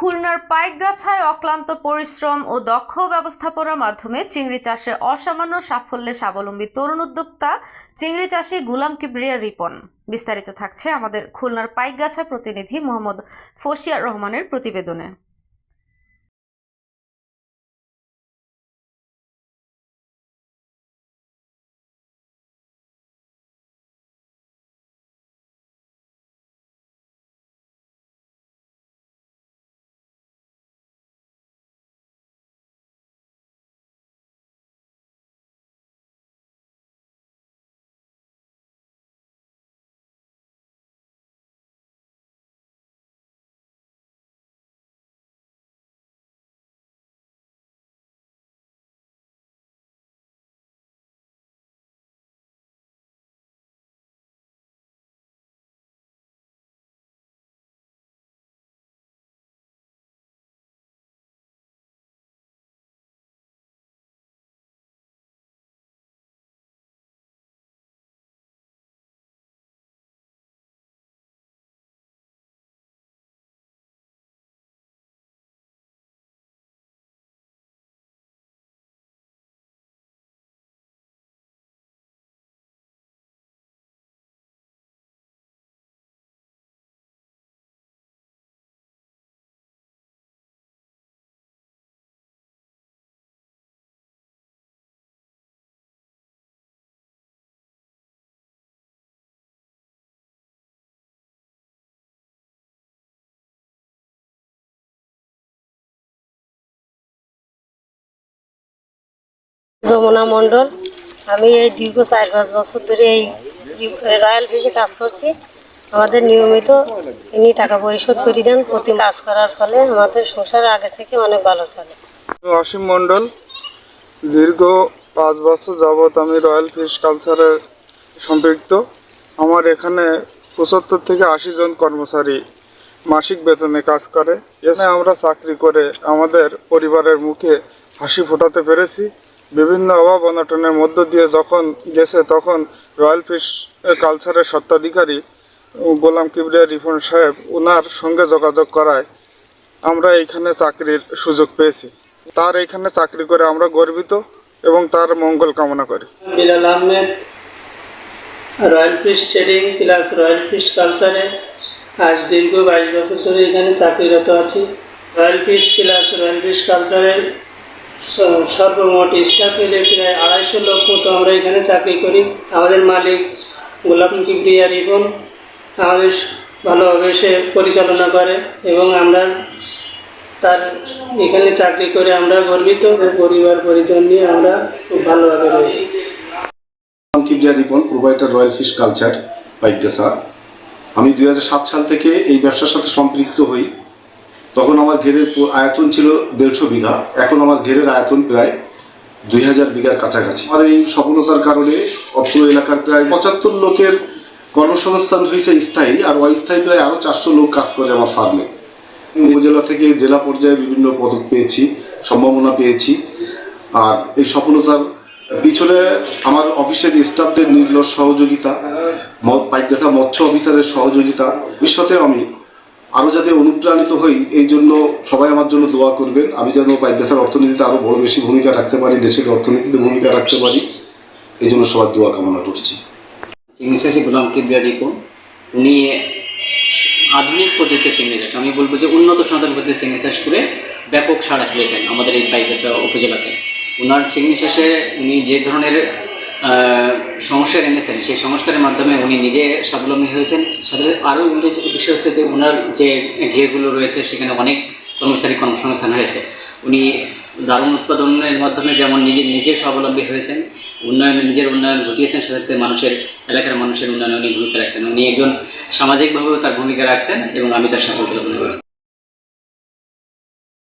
খুলনার পাইকগাছায় অক্লান্ত পরিশ্রম ও দক্ষ ব্যবস্থাপনার মাধ্যমে চিংড়ি চাষে অসামান্য সাফল্যে স্বাবলম্বী তরুণ উদ্যোক্তা, চিংড়ি চাষি গুলাম কিবরিয়া রিপন। বিস্তারিত থাকছে আমাদের খুলনার পাইকগাছা প্রতিনিধি মোহাম্মদ ফসিয়ার রহমানের প্রতিবেদনে। যমুনা মণ্ডল। আমি এই দীর্ঘ চার পাঁচ বছর ধরে এই রয়্যাল ফিশে কাজ করছি। আমাদের নিয়মিত ইনি টাকা পরিশোধ করে দেন, প্রতি কাজ করার ফলে আমাদের সংসার আগে থেকে অনেক ভালো চলে। অসীম মণ্ডল। দীর্ঘ পাঁচ বছর যাবৎ আমি রয়্যাল ফিশ কালচারে সম্পৃক্ত। আমার এখানে পঁচাত্তর থেকে আশি জন কর্মচারী মাসিক বেতনে কাজ করে। এখানে আমরা চাকরি করে আমাদের পরিবারের মুখে হাসি ফোটাতে পেরেছি। বিভিন্ন অভাব অনটনের মধ্য দিয়ে যখন গেছে, তখন রয়্যাল ফিশ কালচারের স্বত্বাধিকারী গোলাম কিবরিয়া রিফন সাহেব ওনার সঙ্গে যোগাযোগ করায়, আমরা এইখানে চাকরির সুযোগ পেয়েছি। তার এইখানে চাকরি করে আমরা গর্বিত এবং তার মঙ্গল কামনা করি। Bilal Ahmed. Royal fish trading plus royal fish কালচারে আজ দীর্ঘ বাইশ বছর ধরে এখানে চাকরিরত আছি। Royal fish plus royal fish কালচারের সর্বমোট স্টাফ মিলে প্রায় আড়াইশো লোক মতো আমরা এখানে চাকরি করি। আমাদের মালিক গোলাপ কিবরিয়া রিবন আমাদের ভালোভাবে সে পরিচালনা করে এবং আমরা তার এখানে চাকরি করে আমরা গর্বিত পরিবার পরিজন নিয়ে আমরা খুব ভালোভাবে রয়েছি। Kibria Ripon provider royal fish culture, Paikgachha. আমি দুই হাজার সাত সাল থেকে এই ব্যবসার সাথে সম্পৃক্ত হই। তখন আমার ঘেরের আয়তন ছিল দেড়শো বিঘা। এখন আমার ঘেরের আয়তন প্রায় দুই হাজার বিঘার কাছাকাছি। আমার এই সফলতার কারণে অত্র এলাকার প্রায় পঁচাত্তর লোকের কর্মসংস্থান হয়েছে স্থায়ী, আর অস্থায়ী প্রায় আরও চারশো লোক কাজ করে আমার ফার্মে। উপজেলা থেকে জেলা পর্যায়ে বিভিন্ন পদক পেয়েছি, সম্ভাবনা পেয়েছি। আর এই সফলতার পিছনে আমার অফিসের স্টাফদের নির্লস সহযোগিতা পাইকগাথা মৎস্য অফিসারের সহযোগিতা ভবিষ্যতে আমি আরও যাতে অনুপ্রাণিত হই, এই জন্য সবাই আমার জন্য দোয়া করবেন। আমি যেন পাইকগাথার অর্থনীতিতে আরও বড় বেশি ভূমিকা রাখতে পারি, দেশের অর্থনীতিতে ভূমিকা রাখতে পারি, এই জন্য সবার দোয়া কামনা করছি। চাষি গোলাম কিবরিয়া রিপন, উনি আধুনিক পদ্ধতিতে চিংড়ি চাষ আমি বলব যে উন্নত সনাতন পদ্ধতিতে চিংড়ি চাষ করে ব্যাপক সাড়া ফেলেছেন আমাদের এই বাইকাছা উপজেলাতে। ওনার চিংড়ি চাষে উনি যে ধরনের সংস্কার এনেছেন। সেই সংস্কারের মাধ্যমে উনি নিজে স্বাবলম্বী হয়েছেন। সাথে আরও উল্লেখযোগ্য বিষয় হচ্ছে যে ওনার যে ঘেরগুলো রয়েছে, সেখানে অনেক কর্মচারী কর্মসংস্থান হয়েছে। উনি দারুণ উৎপাদনের মাধ্যমে যেমন নিজে নিজে স্বাবলম্বী হয়েছেন, উন্নয়নে নিজের উন্নয়ন ঘটিয়েছেন, সাথে সাথে মানুষের, এলাকার মানুষের উন্নয়নে উনি ভূমিকা রাখছেন। উনি একজন সামাজিকভাবেও তার ভূমিকা রাখছেন এবং আমি তার সাফল্য কামনা করি